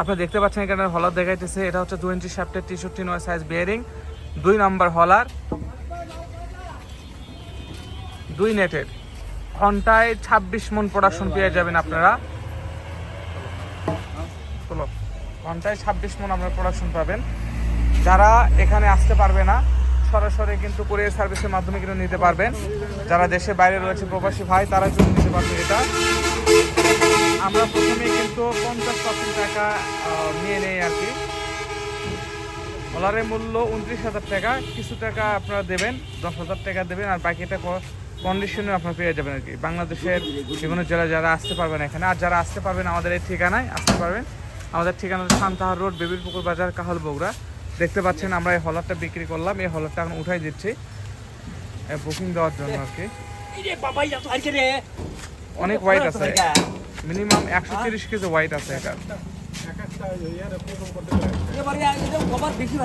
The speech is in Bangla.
আপনারা দেখতে পাচ্ছেন এখানে হলার দেখাইতেছে, এটা হচ্ছে ইঞ্চি শ্যাফটের তেষট্টি নয় সাইজ বিয়ারিং দুই নাম্বার হলার, দুই নেটের। ঘন্টায় ছাব্বিশ মন প্রোডাকশন পেয়ে যাবেন আপনারা। ঘন্টায় ছাব্বিশ মন আপনারা প্রোডাকশন পাবেন। যারা এখানে আসতে পারবে না, সরাসরি কিন্তু কুরিয়ার সার্ভিসের মাধ্যমে কিন্তু নিতে পারবেন। যারা দেশে বাইরে রয়েছে প্রবাসী ভাই, তারা কিন্তু নিতে পারবে এটা। আমরা প্রথমে কিন্তু পঞ্চাশ পার্সেন্ট টাকা নিয়ে নেই আর কি। ডলারের মূল্য উনত্রিশ হাজার টাকা কিছু টাকা আপনারা দেবেন দশ হাজার টাকা দেবেন আর বাকিটা কন্ডিশনে আপনারা পেয়ে যাবেন আর কি। বাংলাদেশের বিভিন্ন জেলা যারা আসতে পারবেন এখানে আর যারা আসতে পারবেন আমাদের এই ঠিকানায় আসতে পারবেন। আমাদের ঠিকানা হচ্ছে সান্তাহার রোড বেবির পুকুর বাজার কাহল বগুড়া। দেখতে পাচ্ছেন আমরা এই হলারটা বিক্রি করলাম এই হলারটা এখন উঠাই দিচ্ছি বুকিং দেওয়ার জন্য আর কি। অনেক হোয়াইট আছে। মিনিমাম একশো তিরিশ কেজি হোয়াইট আছে এটা। বেশি